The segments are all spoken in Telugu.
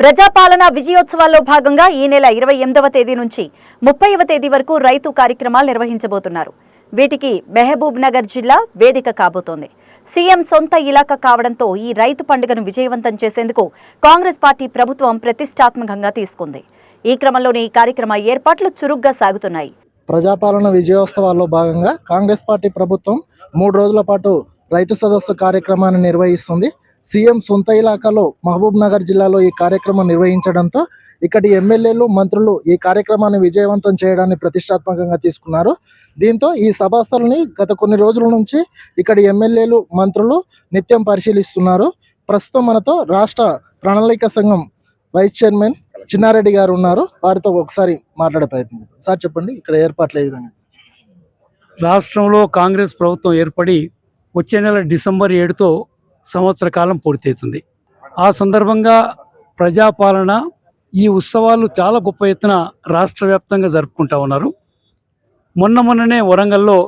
ప్రజాపాలన విజయోత్సవాల్లో భాగంగా ఈ నెల ఇరవై ఎనిమిదవ తేదీ నుంచి ముప్పైవ తేదీ వరకు రైతు కార్యక్రమాలు నిర్వహించబోతున్నారు. వీటికి మెహబూబ్ నగర్ జిల్లా వేదిక కాబోతోంది. సీఎం సొంత ఇలాకా కావడంతో ఈ రైతు పండుగను విజయవంతం చేసేందుకు కాంగ్రెస్ పార్టీ ప్రభుత్వం ప్రతిష్టాత్మకంగా తీసుకుంది. ఈ క్రమంలోనే ఈ కార్యక్రమ ఏర్పాట్లు చురుగ్గా సాగుతున్నాయి. ప్రజాపాలన విజయోత్సవాల్లో భాగంగా కాంగ్రెస్ పార్టీ ప్రభుత్వం మూడు రోజుల పాటు రైతు సదస్సు కార్యక్రమాన్ని నిర్వహిస్తుంది. సీఎం సొంత ఇలాకాలో మహబూబ్ నగర్ జిల్లాలో ఈ కార్యక్రమం నిర్వహించడంతో ఇక్కడి ఎమ్మెల్యేలు మంత్రులు ఈ కార్యక్రమాన్ని విజయవంతం చేయడాన్ని ప్రతిష్టాత్మకంగా తీసుకున్నారు. దీంతో ఈ సభాస్థలని గత కొన్ని రోజుల నుంచి ఇక్కడి ఎమ్మెల్యేలు మంత్రులు నిత్యం పరిశీలిస్తున్నారు. ప్రస్తుతం మనతో రాష్ట్ర ప్రణాళిక సంఘం వైస్ చైర్మన్ చిన్నారెడ్డి గారు ఉన్నారు. వారితో ఒకసారి మాట్లాడే ప్రయత్నం సార్ చెప్పండి ఇక్కడ ఏర్పాట్లు ఏ విధంగా? రాష్ట్రంలో కాంగ్రెస్ ప్రభుత్వం ఏర్పడి వచ్చే నెల డిసెంబర్ ఏడుతో సంవత్సర కాలం పూర్తవుతుంది. ఆ సందర్భంగా ప్రజాపాలన ఈ ఉత్సవాలు చాలా గొప్ప ఎత్తున రాష్ట్ర వ్యాప్తంగా జరుపుకుంటా ఉన్నారు. మొన్న మొన్ననే వరంగల్లో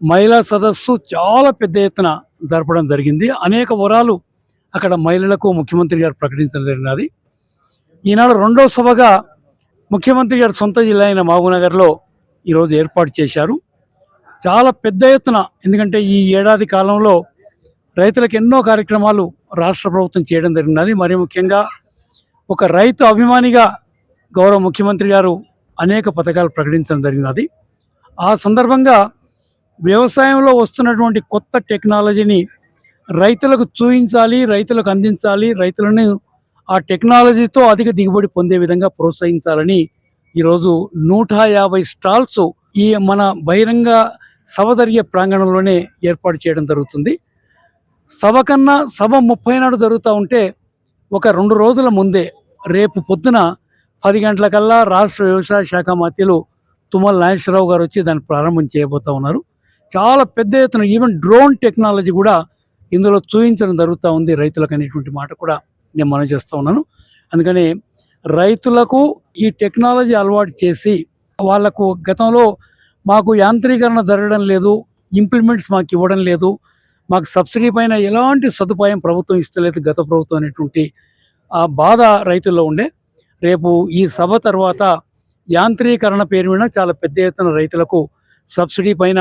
మహిళా సదస్సు చాలా పెద్ద ఎత్తున జరపడం జరిగింది. అనేక వరాలు అక్కడ మహిళలకు ముఖ్యమంత్రి గారు ప్రకటించడం జరిగినది. ఈనాడు రెండో సభగా ముఖ్యమంత్రి గారి సొంత జిల్లా అయిన మహబూబ్నగర్లో ఈరోజు ఏర్పాటు చేశారు. చాలా పెద్ద ఎత్తున ఎందుకంటే ఈ ఏడాది కాలంలో రైతులకు ఎన్నో కార్యక్రమాలు రాష్ట్ర ప్రభుత్వం చేయడం జరిగినది. మరి ముఖ్యంగా ఒక రైతు అభిమానిగా గౌరవ ముఖ్యమంత్రి గారు అనేక పథకాలు ప్రకటించడం జరిగినది. ఆ సందర్భంగా వ్యవసాయంలో వస్తున్నటువంటి కొత్త టెక్నాలజీని రైతులకు చూపించాలి రైతులకు అందించాలి రైతులను ఆ టెక్నాలజీతో అధిక దిగుబడి పొందే విధంగా ప్రోత్సహించాలని ఈరోజు నూట యాభై స్టాల్స్ ఈ మన బహిరంగ సవదర్య ప్రాంగణంలోనే ఏర్పాటు చేయడం జరుగుతుంది. సభ కన్నా సభ ముప్పై నాడు జరుగుతూ ఉంటే ఒక రెండు రోజుల ముందే రేపు పొద్దున పది గంటలకల్లా రాష్ట్ర వ్యవసాయ శాఖ మధ్యలో తుమ్మల నాగేశ్వరరావు గారు వచ్చి దాన్ని ప్రారంభం చేయబోతూ ఉన్నారు. చాలా పెద్ద ఎత్తున ఈవెన్ డ్రోన్ టెక్నాలజీ కూడా ఇందులో చూపించడం జరుగుతూ ఉంది. రైతులకు అనేటువంటి మాట కూడా నేను మనం చేస్తూ ఉన్నాను. అందుకని రైతులకు ఈ టెక్నాలజీ అలవాటు చేసి వాళ్ళకు గతంలో మాకు యాంత్రీకరణ జరగడం లేదు ఇంప్లిమెంట్స్ మాకు ఇవ్వడం లేదు మాకు సబ్సిడీ పైన ఎలాంటి సదుపాయం ప్రభుత్వం ఇస్తలేదు గత ప్రభుత్వం అనేటువంటి ఆ బాధ రైతుల్లో ఉండే. రేపు ఈ సభ తర్వాత యాంత్రీకరణ పేరు మీద చాలా పెద్ద ఎత్తున రైతులకు సబ్సిడీ పైన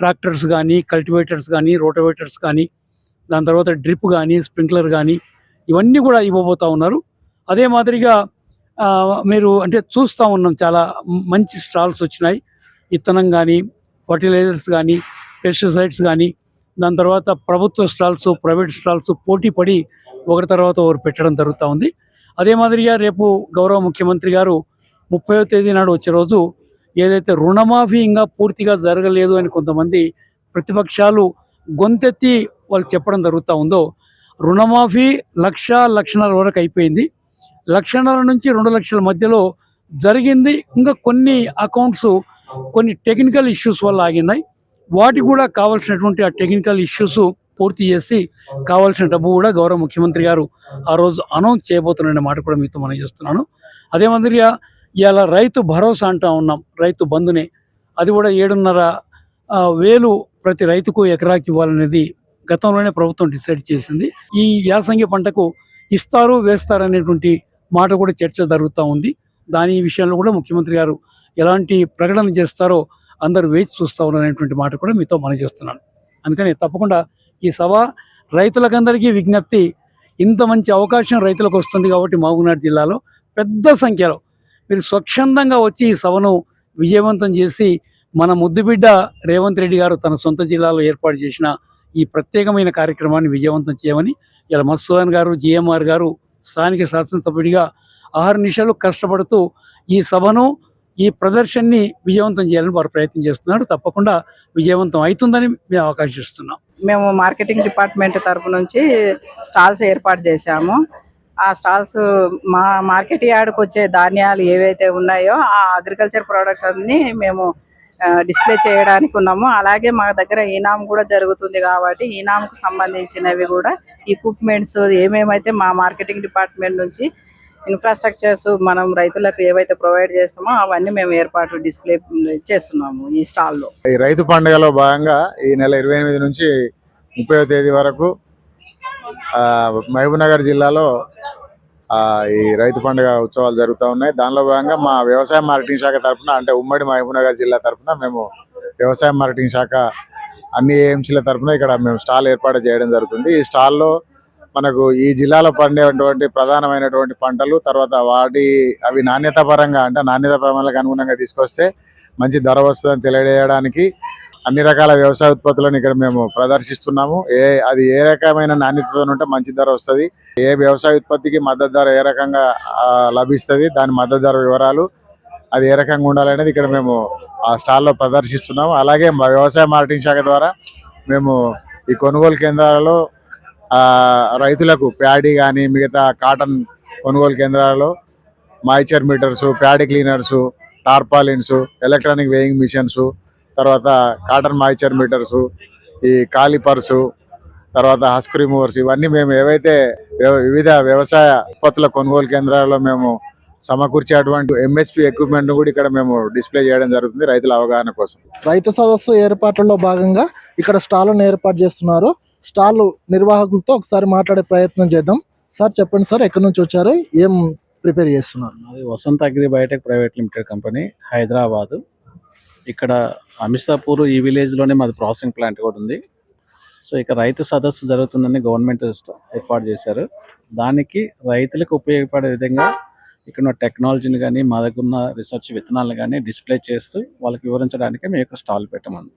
ట్రాక్టర్స్ కానీ కల్టివేటర్స్ కానీ రోటవేటర్స్ కానీ దాని తర్వాత డ్రిప్ కానీ స్ప్రింక్లర్ కానీ ఇవన్నీ కూడా ఇవ్వబోతూ ఉన్నారు. అదే మాదిరిగా మీరు అంటే చూస్తూ ఉన్నాం చాలా మంచి స్టాల్స్ వచ్చినాయి. ఇత్తనం కానీ ఫర్టిలైజర్స్ కానీ పెస్టిసైడ్స్ కానీ దాని తర్వాత ప్రభుత్వ స్టాల్స్ ప్రైవేట్ స్టాల్స్ పోటీ పడి ఒకరి తర్వాత ఒకరు పెట్టడం జరుగుతూ ఉంది. అదే మాదిరిగా రేపు గౌరవ ముఖ్యమంత్రి గారు ముప్పైవ తేదీ నాడు వచ్చే రోజు ఏదైతే రుణమాఫీ ఇంకా పూర్తిగా జరగలేదు అని కొంతమంది ప్రతిపక్షాలు గొంతెత్తి వాళ్ళు చెప్పడం జరుగుతూ ఉందో రుణమాఫీ లక్ష లక్షన్నర వరకు అయిపోయింది. లక్షన్నర నుంచి రెండు లక్షల మధ్యలో జరిగింది. ఇంకా కొన్ని అకౌంట్స్ కొన్ని టెక్నికల్ ఇష్యూస్ వల్ల ఆగినాయి. వాటికి కూడా కావాల్సినటువంటి ఆ టెక్నికల్ ఇష్యూస్ పూర్తి చేసి కావాల్సిన డబ్బు కూడా గౌరవ ముఖ్యమంత్రి గారు ఆ రోజు అనౌన్స్ చేయబోతున్నారనే మాట కూడా మీతో మనం చేస్తున్నాను. అదే మాదిరిగా ఇవాళ రైతు భరోసా అంటా ఉన్నాం రైతు బంధునే. అది కూడా ఏడున్నర వేలు ప్రతి రైతుకు ఎకరాకి ఇవ్వాలనేది గతంలోనే ప్రభుత్వం డిసైడ్ చేసింది. ఈ యాసంగి పంటకు ఇస్తారు వేస్తారు అనేటువంటి మాట కూడా చర్చ జరుగుతూ ఉంది. దాని విషయంలో కూడా ముఖ్యమంత్రి గారు ఎలాంటి ప్రకటన చేస్తారో అందరూ వేచి చూస్తూ ఉన్నారనేటువంటి మాట కూడా మీతో మనం చేస్తున్నాను. అందుకని తప్పకుండా ఈ సభ రైతులకందరికీ విజ్ఞప్తి ఇంత మంచి అవకాశం రైతులకు వస్తుంది కాబట్టి మహబూబ్నగర్ జిల్లాలో పెద్ద సంఖ్యలో మీరు స్వచ్ఛందంగా వచ్చి ఈ సభను విజయవంతం చేసి మన ముద్దుబిడ్డ రేవంత్ రెడ్డి గారు తన సొంత జిల్లాలో ఏర్పాటు చేసిన ఈ ప్రత్యేకమైన కార్యక్రమాన్ని విజయవంతం చేయమని ఇలా మత్సూదన్ గారు జిఎంఆర్ గారు స్థానిక శాసనసభ్యుడిగా ఆరు నిమిషాలు కష్టపడుతూ ఈ సభను ఈ ప్రదర్శనని విజయవంతం చేయాలని వారు ప్రయత్నం చేస్తున్నారు. తప్పకుండా విజయవంతం అవుతుందని మేము ఆకాంక్షిస్తున్నాం మేము మార్కెటింగ్ డిపార్ట్మెంట్ తరపు నుంచి స్టాల్స్ ఏర్పాటు చేశాము. ఆ స్టాల్స్ మా మార్కెట్ యార్డ్కి వచ్చే ధాన్యాలు ఏవైతే ఉన్నాయో ఆ అగ్రికల్చర్ ప్రోడక్ట్ అన్ని మేము డిస్ప్లే చేయడానికి ఉన్నాము. అలాగే మా దగ్గర ఈనాం కూడా జరుగుతుంది కాబట్టి ఈనాంకు సంబంధించినవి కూడా ఎక్విప్మెంట్స్ ఏమేమైతే మా మార్కెటింగ్ డిపార్ట్మెంట్ నుంచి ఇన్ఫ్రాస్ట్రక్చర్స్ మనం రైతులకు ఏవైతే ప్రొవైడ్ చేస్తామో అవన్నీ మేము ఏర్పాటు డిస్ప్లే చేస్తున్నాము ఈ స్టాల్లో ఈ రైతు పండుగలో భాగంగా ఈ నెల ఇరవై ఎనిమిది నుంచి ముప్పై తేదీ వరకు మహబూబ్నగర్ జిల్లాలో ఈ రైతు పండుగ ఉత్సవాలు జరుగుతూ ఉన్నాయి. దానిలో భాగంగా మా వ్యవసాయ మార్కెటింగ్ శాఖ తరఫున అంటే ఉమ్మడి మహబూబ్నగర్ జిల్లా తరఫున మేము వ్యవసాయ మార్కెటింగ్ శాఖ అన్ని ఏఎంసీల తరఫున ఇక్కడ మేము స్టాల్ ఏర్పాటు చేయడం జరుగుతుంది. ఈ స్టాల్లో మనకు ఈ జిల్లాలో పండేటువంటి ప్రధానమైనటువంటి పంటలు తర్వాత వాటి అవి నాణ్యత పరంగా అంటే నాణ్యత పరంగా అనుగుణంగా తీసుకొస్తే మంచి ధర వస్తుందని తెలియజేయడానికి అన్ని రకాల వ్యవసాయ ఉత్పత్తులను ఇక్కడ మేము ప్రదర్శిస్తున్నాము. ఏ అది ఏ రకమైన నాణ్యతతో ఉంటే మంచి ధర వస్తుంది. ఏ వ్యవసాయ ఉత్పత్తికి మద్దతు ధర ఏ రకంగా లభిస్తుంది దాని మద్దతు ధర వివరాలు అది ఏ రకంగా ఉండాలనేది ఇక్కడ మేము ఆ స్టాల్లో ప్రదర్శిస్తున్నాము. అలాగే మా వ్యవసాయ మార్కెటింగ్ శాఖ ద్వారా మేము ఈ కొనుగోలు కేంద్రాలలో రైతులకు ప్యాడీ కానీ మిగతా కాటన్ కొనుగోలు కేంద్రాలలో moisture meters paddy cleaners tarpaulins electronic weighing machines తర్వాత కాటన్ మాయిచర్ మీటర్స్ ఈ కాలిపర్సు తర్వాత హస్క్ రిమూవర్స్ ఇవన్నీ మేము ఏవైతే వివిధ వ్యవసాయ ఉత్పత్తుల కొనుగోలు కేంద్రాల్లో మేము సమకూర్చేటువంటి ఎంఎస్పి ఎక్విప్మెంట్ కూడా ఇక్కడ మేము డిస్ప్లే చేయడం జరుగుతుంది రైతుల అవగాహన కోసం. రైతు సదస్సు ఏర్పాట్లలో భాగంగా ఇక్కడ స్టాల్ను ఏర్పాటు చేస్తున్నారు. స్టాల్ నిర్వాహకులతో ఒకసారి మాట్లాడే ప్రయత్నం చేద్దాం. సార్ చెప్పండి సార్ ఎక్కడి నుంచి వచ్చారు? ఏం ప్రిపేర్ చేస్తున్నారు? అది Vasantha agri biotech private limited company Hyderabad. ఇక్కడ అమిషాపూర్ ఈ విలేజ్లోనే మాది ప్రాసెసింగ్ ప్లాంట్ కూడా ఉంది. సో ఇక రైతు సదస్సు జరుగుతుందని గవర్నమెంట్ ఏర్పాటు చేశారు. దానికి రైతులకు ఉపయోగపడే విధంగా ఇక్కడ టెక్నాలజీని కానీ మా దగ్గర ఉన్న రీసెర్చ్ విత్తనాలను కానీ డిస్ప్లే చేస్తూ వాళ్ళకి వివరించడానికి మేము ఇక్కడ స్టాల్ పెట్టామని